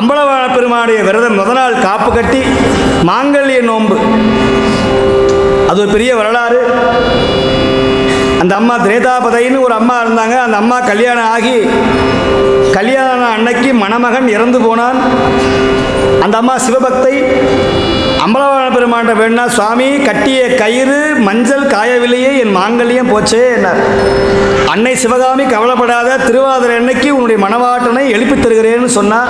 அம்பலவான பெருமானுடைய விரதம் முத நாள் காப்பு கட்டி மாங்கல்ய நோன்பு. அது ஒரு பெரிய வரலாறு. அந்த அம்மா திரேதாபதைன்னு ஒரு அம்மா இருந்தாங்க. அந்த அம்மா கல்யாணம் ஆகி கல்யாணம் அன்னைக்கு மணமகன் இறந்து போனான். அந்த அம்மா சிவபக்தை அம்பலவாழ பெருமாண்ட வேணா சுவாமி கட்டிய கயிறு மஞ்சள் காயவில்லையே என் மாங்கல்யம் போச்சே என்னார் அன்னை சிவகாமி கவலைப்படாத திருவாதிரை அன்னைக்கு உன்னுடைய மணவாட்டனை எழுப்பி தருகிறேன்னு சொன்னா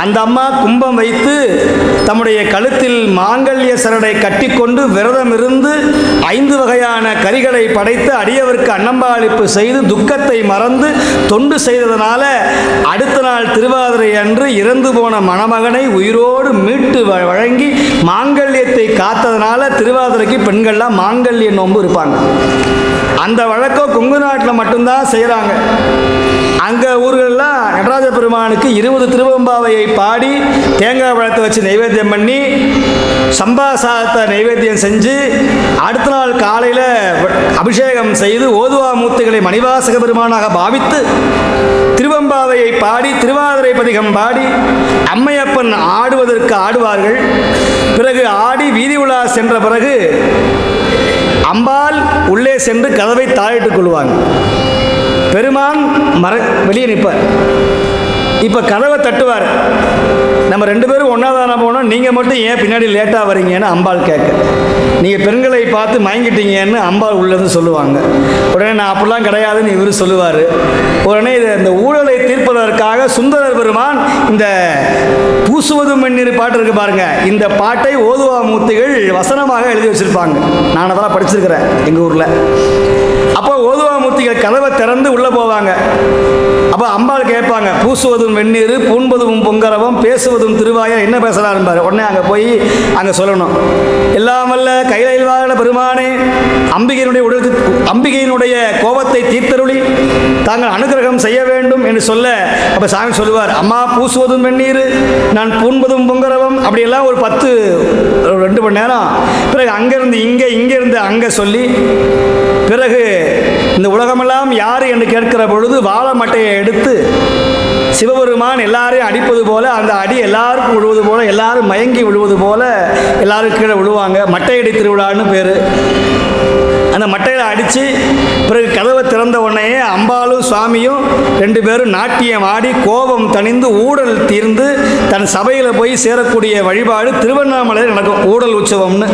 அந்த அம்மா கும்பம் வைத்து தம்முடைய கழுத்தில் மாங்கல்ய சரடை கட்டிக்கொண்டு விரதம் இருந்து ஐந்து வகையான கரிகளை படைத்து அடியவருக்கு அன்னம்பாளிப்பு செய்து துக்கத்தை மறந்து தொண்டு செய்ததனால அடுத்த நாள் திருவாதிரை அன்று இறந்து போன மணமகனை உயிரோடு மீட்டு வழங்கி மாங்க மாங்கல்யத்தை காத்ததுனால திருவாதிரைக்கு பெண்கள்லாம் மாங்கல்ய நோன்பு இருப்பாங்க. அந்த வழக்கம் கொங்கு நாட்டில் மட்டும்தான் செய்கிறாங்க அங்கே ஊர்கள்லாம் நடராஜ பெருமானுக்கு இருபது திருவம்பாவையை பாடி தேங்காய் பழத்தை வச்சு நைவேத்தியம் பண்ணி சம்பா சாதத்தை நைவேத்தியம் செஞ்சு அடுத்த நாள் காலையில் அபிஷேகம் செய்து ஓதுவா மூர்த்திகளை மணிவாசக பெருமானாக பாவித்து திருவம்பாவையை பாடி திருவாதிரை பதிகம் பாடி அம்மையப்பன் ஆடுவதற்கு ஆடுவார்கள். பிறகு ஆடி வீதி உலா சென்ற பிறகு அம்பாள் உள்ளே சென்று கதவை தாழிட்டுக் கொள்வாங்க பெருமான் மர வெளியே நிற்பார். இப்போ கதவை தட்டுவார். நம்ம ரெண்டு பேரும் ஒன்றா தானே போனோம் நீங்கள் மட்டும் ஏன் பின்னாடி லேட்டாக வரீங்கன்னு அம்பாள் கேட்க. நீங்கள் பெண்களை பார்த்து மயங்கிட்டீங்கன்னு அம்பாள் உள்ளது சொல்லுவாங்க. உடனே நான் அப்படிலாம் கிடையாதுன்னு இவர் சொல்லுவார். உடனே இதை இந்த ஊழலை தீர்ப்பதற்காக சுந்தரர் பெருமான் இந்த பூசுவதும் மண்ணீர் பாட்டு இருக்கு பாருங்க. இந்த பாட்டை ஓதுவா மூர்த்திகள் வசனமாக எழுதி வச்சிருப்பாங்க. நான் அதெல்லாம் படிச்சிருக்கிறேன் எங்கள் ஊரில். அப்போ ஓதுவா மூர்த்திகள் கதவை திறந்து உள்ளே போவாங்க. அப்போ அம்பாள் கேட்பாங்க பூசுவதும் வெந்நீர் பூண்பதும் பொங்கரவம் பேசுவதும் திருவாயா என்ன பேசுகிறாருப்பாரு உடனே அங்கே போய் அங்கே சொல்லணும். எல்லாம் வல்ல கைலையில் வாழ பெருமானே அம்பிகையினுடைய உடலுக்கு அம்பிகையினுடைய கோபத்தை தீர்த்தருளி தாங்கள் அனுகிரகம் செய்ய வேண்டும் என்று சொல்ல அப்போ சாமி சொல்லுவார் அம்மா பூசுவதும் வெந்நீர் நான் பூண்பதும் பொங்கரவம் அப்படியெல்லாம் ஒரு பத்து ரெண்டு மணி நேரம். பிறகு அங்கேருந்து இங்கே இங்கேருந்து அங்கே சொல்லி பிறகு இந்த உலகமெல்லாம் யார் என்று கேட்கிற பொழுது வாழை மட்டையை எடுத்து சிவபெருமான் எல்லாரையும் அடிப்பது போல அந்த அடி எல்லாருக்கும் விழுவது போல எல்லாரும் மயங்கி விழுவது போல எல்லாரும் கீழே விழுவாங்க மட்டையடி திருவிழான்னு பேர். அந்த மட்டையில் அடித்து பிறகு கதவை திறந்த உடனே அம்பாளும் சுவாமியும் ரெண்டு பேரும் நாட்டியம் ஆடி கோபம் தணிந்து ஊடல் தீர்ந்து தன் சபையில் போய் சேரக்கூடிய வழிபாடு திருவண்ணாமலையில் நடக்கும். ஊடல் உற்சவம்னு.